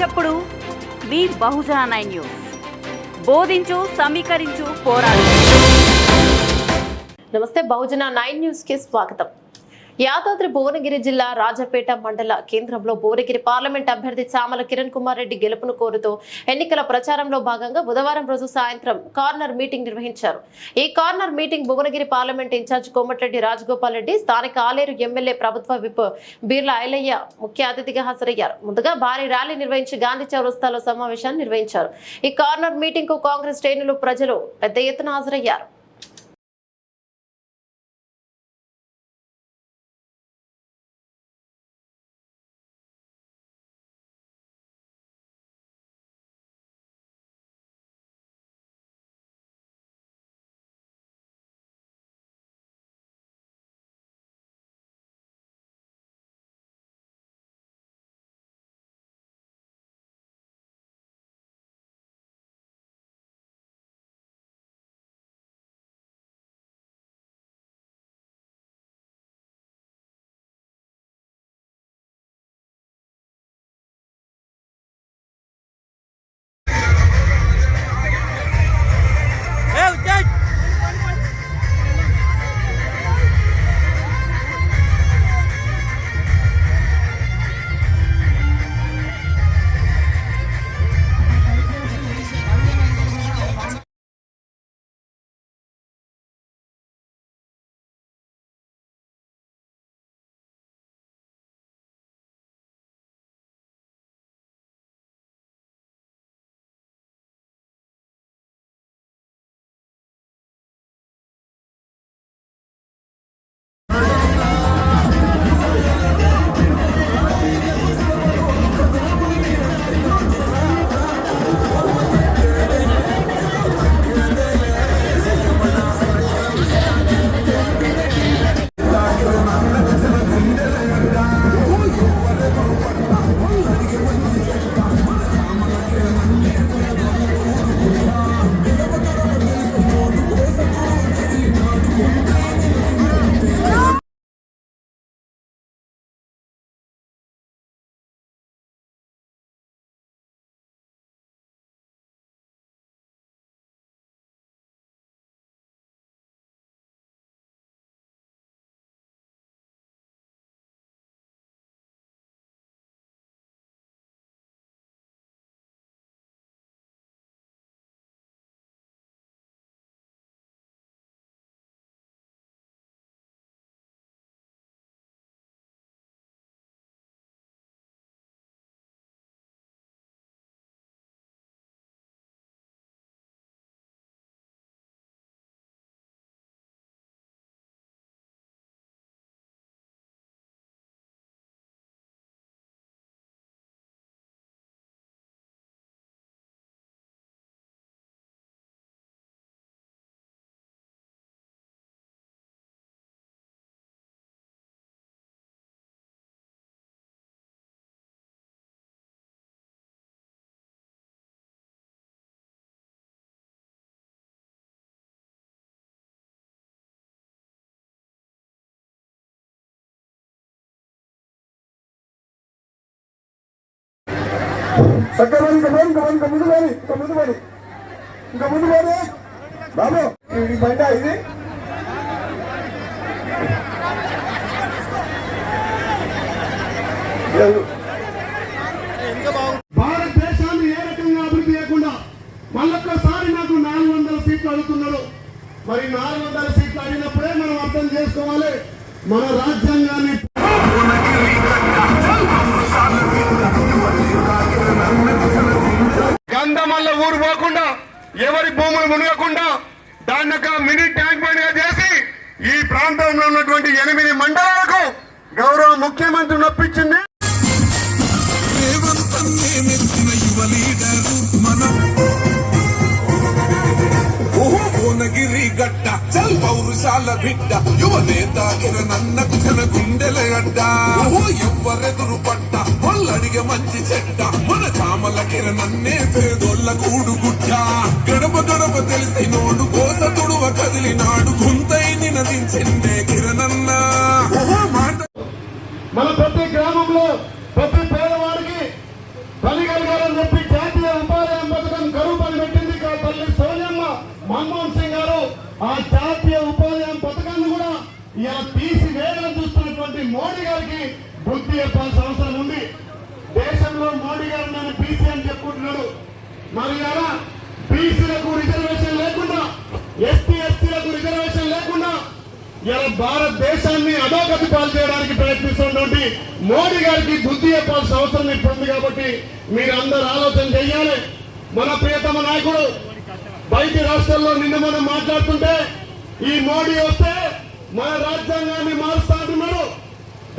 చప్పుడు. మీ Bahujana nine news. బోధించు సమీకరించు పోరాడు. నమస్తే బహుజన నైన్ న్యూస్కి స్వాగతం. యాదాద్రి భువనగిరి జిల్లా రాజపేట మండల కేంద్రంలో భువనగిరి పార్లమెంట్ అభ్యర్థి చామల కిరణ్ కుమార్ రెడ్డి గెలుపును కోరుతూ ఎన్నికల ప్రచారంలో భాగంగా బుధవారం రోజు సాయంత్రం కార్నర్ మీటింగ్ నిర్వహించారు. ఈ corner meeting Bhuvanagiri parliament incharge Komatireddy Rajagopal Reddy స్థానిక ఆలేరు ఎమ్మెల్యే ప్రభుత్వ విప్ బీర్ల ఐలయ్య ముఖ్య అతిథిగా హాజరయ్యారు. ముందుగా భారీ ర్యాలీ నిర్వహించి గాంధీ చౌరస్తాలో సమావేశాన్ని నిర్వహించారు. ఈ కార్నర్ మీటింగ్కు కాంగ్రెస్ శ్రేణులు ప్రజలు పెద్ద ఎత్తున హాజరయ్యారు. చక్కగా ఇంకా పోయి, ఇంకా ఇంకా ముందు పోయి ఇంకా ముందు పోయి ఇంకా ముందు పోయి బాబు ఈ బండ ఇది భారతదేశాన్ని ఏ రకంగా అభివృద్ధి చేయకుండా మళ్ళొక్కసారి నాకు నాలుగు వందల సీట్లు అడుగుతున్నారు. మరి నాలుగు వందల సీట్లు అడిగినప్పుడే మనం అర్థం చేసుకోవాలి. మన రాజ్యాంగాన్ని భూములు మునగకుండా దాన్ని ఒక మినీ ట్యాంక్ బండ్గా చేసి ఈ ప్రాంతంలో ఉన్నటువంటి ఎనిమిది మండలాలకు గౌరవ ముఖ్యమంత్రి నొప్పించింది. భువనగిరి గడ్డ చల్ పౌరుషాల బిడ్డ యువ నేత కిరణన్నకు తన గుండెల అడ్డ ఎవ్వరెదురు పట్ట వాళ్ళడిగే మంచి చెడ్డ మన చామల కిరణన్నే గుంతల కూడు గుడ్డ గడప గడప తెలిసి నోడు కోస తుడువ కదిలినాడు. గుంతైని నదించిందే కిరణన్న. మన ప్రతి గ్రామంలో ప్రతి పేదవాడికి పని కలగాలని చెప్పి జాతీయ ఉపాధి పథకం కరువు పని పెట్టింది తల్లి సోనియమ్మ మన్మోహన్ సింగ్ గారు. ఆ జాతీయ ఉపాధి పథకాన్ని కూడా ఇలా తీసివేయాలని చూస్తున్నటువంటి మోడీ గారికి బుద్ధి చెప్పాల్సిన అవసరం ఉంది. దేశంలో మోడీ గారు నేను బీసీ అని చెప్పుకుంటున్నాడు. మరి అలా బీసీలకు రిజర్వేషన్ లేకుండా ఎస్టీ ఎస్టీలకు రిజర్వేషన్ లేకుండా ఇలా భారతదేశాన్ని అధోగతి పాలు చేయడానికి ప్రయత్నిస్తున్నటువంటి మోడీ గారికి బుద్ధి చెప్పాల్సిన అవసరం ఇప్పుడు ఉంది కాబట్టి మీరు అందరు ఆలోచన చెయ్యాలి మన ప్రియతమ నాయకుడు బయట రాష్ట్రాల్లో నిన్న మనం మాట్లాడుతుంటే ఈ మోడీ వస్తే మన రాజ్యాంగాన్ని మారుస్తా అంటున్నాడు.